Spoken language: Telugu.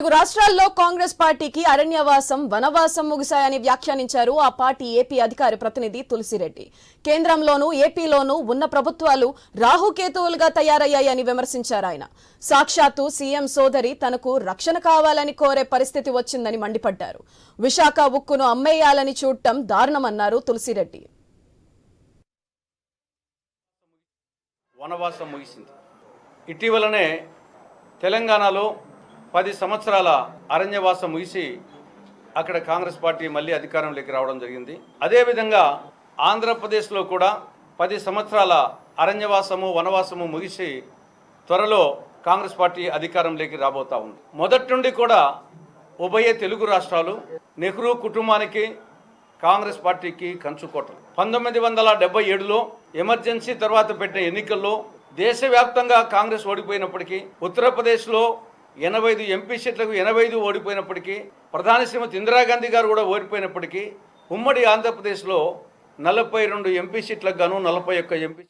తెలుగు రాష్ట్రాల్లో కాంగ్రెస్ పార్టీకి అరణ్యవాసం వనవాసం ముగిశాయని వ్యాఖ్యానించారు ఆ పార్టీ ఏపీ అధికార ప్రతినిధి తులసిరెడ్డి. కేంద్రంలోనూ ఏపీలోనూ ఉన్న ప్రభుత్వాలు రాహుకేతువులుగా తయారయ్యాయని విమర్శించారు ఆయన. సాక్షాత్తు సీఎం సోదరి తనకు రక్షణ కావాలని కోరే పరిస్థితి వచ్చిందని మండిపడ్డారు. విశాఖ ఉక్కును అమ్మేయాలని చూడటం దారుణమన్నారు తులసిరెడ్డి. వనవాసం ముగిసింది. ఇటీవలనే తెలంగాణలో పది సంవత్సరాల అరణ్యవాసం ముగిసి అక్కడ కాంగ్రెస్ పార్టీ మళ్ళీ అధికారంలోకి రావడం జరిగింది. అదేవిధంగా ఆంధ్రప్రదేశ్లో కూడా పది సంవత్సరాల అరణ్యవాసము వనవాసము ముగిసి త్వరలో కాంగ్రెస్ పార్టీ అధికారంలోకి రాబోతా ఉంది. మొదటి నుండి కూడా ఉభయ తెలుగు రాష్ట్రాలు నెహ్రూ కుటుంబానికి కాంగ్రెస్ పార్టీకి కంచుకోటలు పంతొమ్మిది వందల డెబ్బై ఏడులో ఎమర్జెన్సీ తర్వాత పెట్టిన ఎన్నికల్లో దేశవ్యాప్తంగా కాంగ్రెస్ ఓడిపోయినప్పటికీ ఉత్తరప్రదేశ్లో ఎనభై ఐదు ఎంపీ సీట్లకు ఎనభై ఐదు ఓడిపోయినప్పటికీ ప్రధాని శ్రీమతి ఇందిరాగాంధీ గారు కూడా ఓడిపోయినప్పటికీ ఉమ్మడి ఆంధ్రప్రదేశ్లో నలభై రెండు ఎంపీ సీట్లకు గాను నలభై ఒక్క ఎంపీ